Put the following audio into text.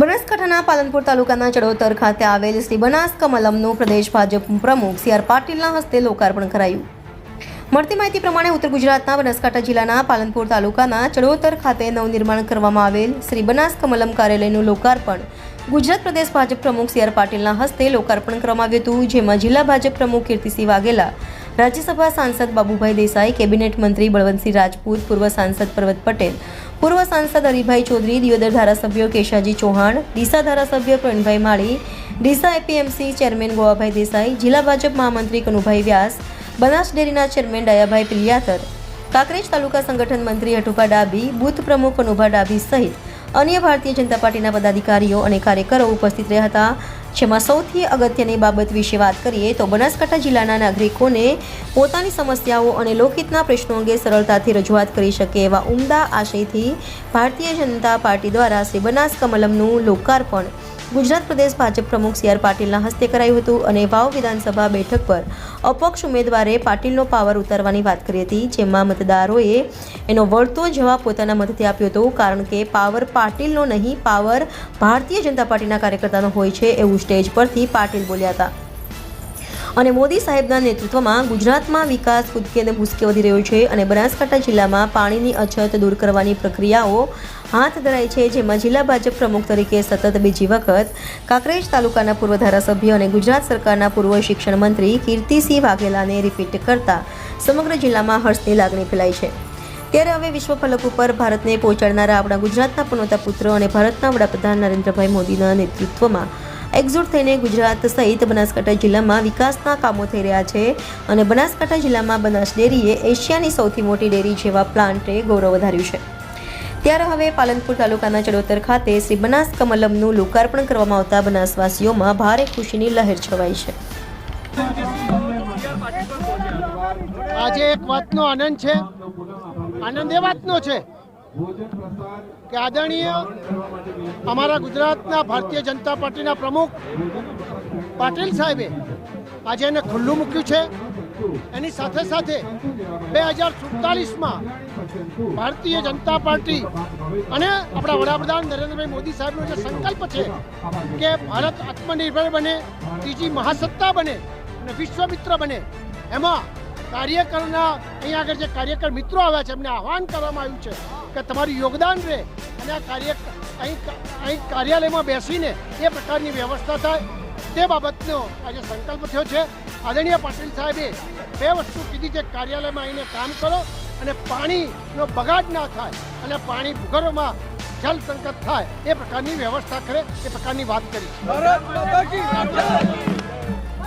બનાસકાંઠાના પાલનપુર તાલુકાના ચડોતર ખાતે આવેલ શ્રી બનાસ કમલમનું પ્રદેશ ભાજપ પ્રમુખ સી આર પાટીલના હસ્તે લોકાર્પણ કરાયું. મળતી માહિતી પ્રમાણે ઉત્તર ગુજરાતના બનાસકાંઠા જિલ્લાના પાલનપુર તાલુકાના ચડોતર ખાતે નવનિર્માણ કરવામાં આવેલ શ્રી બનાસ કમલમ કાર્યાલયનું લોકાર્પણ ગુજરાત પ્રદેશ ભાજપ પ્રમુખ સી આર પાટીલના હસ્તે લોકાર્પણ કરવામાં આવ્યું હતું, જેમાં જિલ્લા ભાજપ પ્રમુખ કીર્તિસિંહ વાઘેલા, રાજ્યસભા સાંસદ બાબુભાઈ દેસાઈ, કેબિનેટ મંત્રી બળવંતસિંહ રાજપૂત, પૂર્વ સાંસદ પર્વત પટેલ પૂર્વ સાંસદ હરિભાઈ ચૌધરી, દિયોદર ધારાસભ્યો કેશાજી ચૌહાણ, ડીસા ધારાસભ્ય પ્રવીણભાઈ માળી, ડીસા એપીએમસી ચેરમેન ગોવાભાઈ દેસાઈ, જિલ્લા ભાજપ મહામંત્રી કનુભાઈ વ્યાસ, બનાસ ડેરીના ચેરમેન ડાયાભાઈ પિલિયાતર, કાંકરેજ તાલુકા સંગઠન મંત્રી હઠુભા ડાબી બૂથ પ્રમુખ કનુભા ડાબી સહિત અન્ય ભારતીય જનતા પાર્ટીના પદાધિકારીઓ અને કાર્યકરો ઉપસ્થિત રહ્યા હતા. જેમાં સૌથી અગત્યની બાબત વિશે વાત કરીએ તો બનાસકાંઠા જિલ્લાના નાગરિકોને પોતાની સમસ્યાઓ અને લોકહિતના પ્રશ્નો અંગે સરળતાથી રજૂઆત કરી શકે એવા ઉમદા આશયથી ભારતીય જનતા પાર્ટી દ્વારા શ્રી બનાસ કમલમનું લોકાર્પણ ગુજરાત પ્રદેશ ભાજપ પ્રમુખ સી આર પાટીલના હસ્તે કરાયું હતું અને વાવ વિધાનસભા બેઠક પર અપક્ષ ઉમેદવારે પાટીલનો પાવર ઉતારવાની વાત કરી હતી, જેમાં મતદારોએ એનો વળતો જવાબ પોતાના મતથી આપ્યો હતો, કારણ કે પાવર પાટીલનો નહીં પાવર ભારતીય જનતા પાર્ટીના કાર્યકર્તાનો હોય છે, એવું સ્ટેજ પરથી પાટીલ બોલ્યા હતા. અને મોદી સાહેબના નેતૃત્વમાં ગુજરાતમાં વિકાસ કૂદકે અને ભૂસકે વધી રહ્યો છે અને બનાસકાંઠા જિલ્લામાં પાણીની અછત દૂર કરવાની પ્રક્રિયાઓ હાથ ધરાઈ છે, જેમાં જિલ્લા ભાજપ પ્રમુખ તરીકે સતત બીજી વખત કાંકરેજ તાલુકાના પૂર્વ ધારાસભ્ય અને ગુજરાત સરકારના પૂર્વ શિક્ષણ મંત્રી કીર્તિસિંહ વાઘેલાને રિપીટ કરતા સમગ્ર જિલ્લામાં હર્ષની લાગણી ફેલાઈ છે. ત્યારે હવે વિશ્વ ફલક ઉપર ભારતને પહોંચાડનારા આપણા ગુજરાતના પનોતા પુત્ર અને ભારતના વડાપ્રધાન નરેન્દ્રભાઈ મોદીના નેતૃત્વમાં એકજૂટ થઈને ગુજરાત સહિત બનાસકાંઠા જિલ્લામાં વિકાસના કામો થઈ રહ્યા છે અને બનાસકાંઠા જિલ્લામાં બનાસ ડેરીએ એશિયાની સૌથી મોટી ડેરી જેવા પ્લાન્ટે ગૌરવ વધાર્યું છે. ત્યારે હવે પાલનપુર તાલુકાના ચડોતર ખાતે શ્રી બનાસ કમલમનું લોકાર્પણ કરવામાં આવતા બનાસવાસીઓમાં ભારે ખુશીની લહેર છવાઈ છે. આજે એક વાતનો આનંદ છે. આનંદ એ વાતનો છે કે આદરણીય અમારા ગુજરાતના ભારતીય જનતા પાર્ટીના પ્રમુખ પાટીલ સાહેબે આજે એને ખુલ્લું મૂક્યું છે. એની સાથે સાથે બે હજાર સુડતાલીસમાં ભારતીય જનતા પાર્ટી અને આપણા વડાપ્રધાન નરેન્દ્રભાઈ મોદી સાહેબનો જે સંકલ્પ છે કે ભારત આત્મનિર્ભર બને ત્રીજી મહાસત્તા બને અને વિશ્વમિત્ર બને એમાં કાર્યકરના અહીંયા આગળ જે કાર્યકર મિત્રો આવ્યા છે એમને આહવાન કરવામાં આવ્યું છે. કે તમારું યોગદાન રહે અને આ કાર્ય અહીં અહીં કાર્યાલયમાં બેસીને એ પ્રકારની વ્યવસ્થા થાય. તે બાબતનો આજે સંકલ્પ થયો છે. આદરણીય પાટીલ સાહેબે બે વસ્તુ કીધી છે, કાર્યાલયમાં આવીને કામ કરો અને પાણીનો બગાડ ના થાય અને પાણી ભૂગર્ભમાં જલ સંકટ થાય, એ પ્રકારની વ્યવસ્થા કરે, એ પ્રકારની વાત કરી.